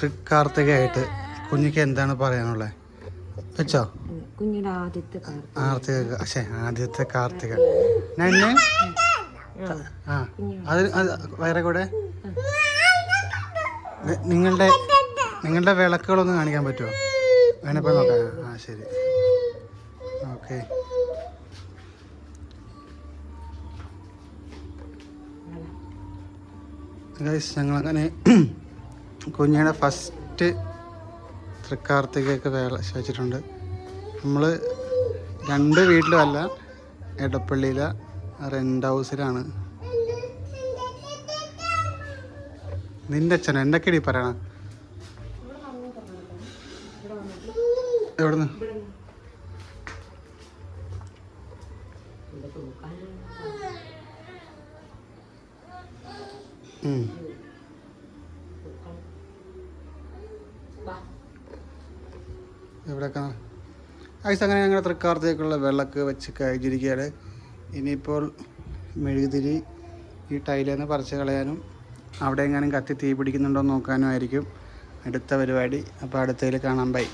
തൃക്കാർത്തികയായിട്ട് കുഞ്ഞിക്ക് എന്താണ് പറയാനുള്ളത് വെച്ചോ. കുഞ്ഞിയുടെ ആദ്യത്തെ കാർഡ് ആർത്തിക പക്ഷേ ആദ്യത്തെ കാർത്തിക. ഞാൻ ഇന്ന്? ആ. അത് വേറെ കൂടെ? നിങ്ങളുടെ നിങ്ങളുടെ വിളക്കുകളൊന്ന് കാണിക്കാൻ പറ്റുമോ വേണപ്പോൾ നോക്കാം. ആ ശരി. ഓക്കെ. ഗൈസ് ഞങ്ങളങ്ങനെ കുഞ്ഞിയുടെ ഫസ്റ്റ് തൃക്കാർത്തികയൊക്കെ വേള വെച്ചിട്ടുണ്ട് നമ്മൾ രണ്ട് വീട്ടിലുമല്ല എടപ്പള്ളിയിലെ റെന്റ് ഹൗസിലാണ് നിന്റെ അച്ഛൻ എന്തൊക്കെയാടി പറയണ? എവിടുന്ന്? ഉം. എവിടെയൊക്കെ ഐസ് അങ്ങനെ ഞങ്ങളുടെ തൃക്കാർത്തേക്കുള്ള വെള്ളക്ക് വെച്ച് കഴിഞ്ഞിരിക്കുകയാണ് ഇനിയിപ്പോൾ മെഴുകുതിരി ഈ ടൈലിൽ നിന്ന് പറിച്ച് കളയാനും അവിടെ എങ്ങാനും കത്തി തീ പിടിക്കുന്നുണ്ടോ നോക്കാനും ആയിരിക്കും അടുത്ത പരിപാടി. അപ്പോൾ അടുത്തതിൽ കാണാൻ ബൈ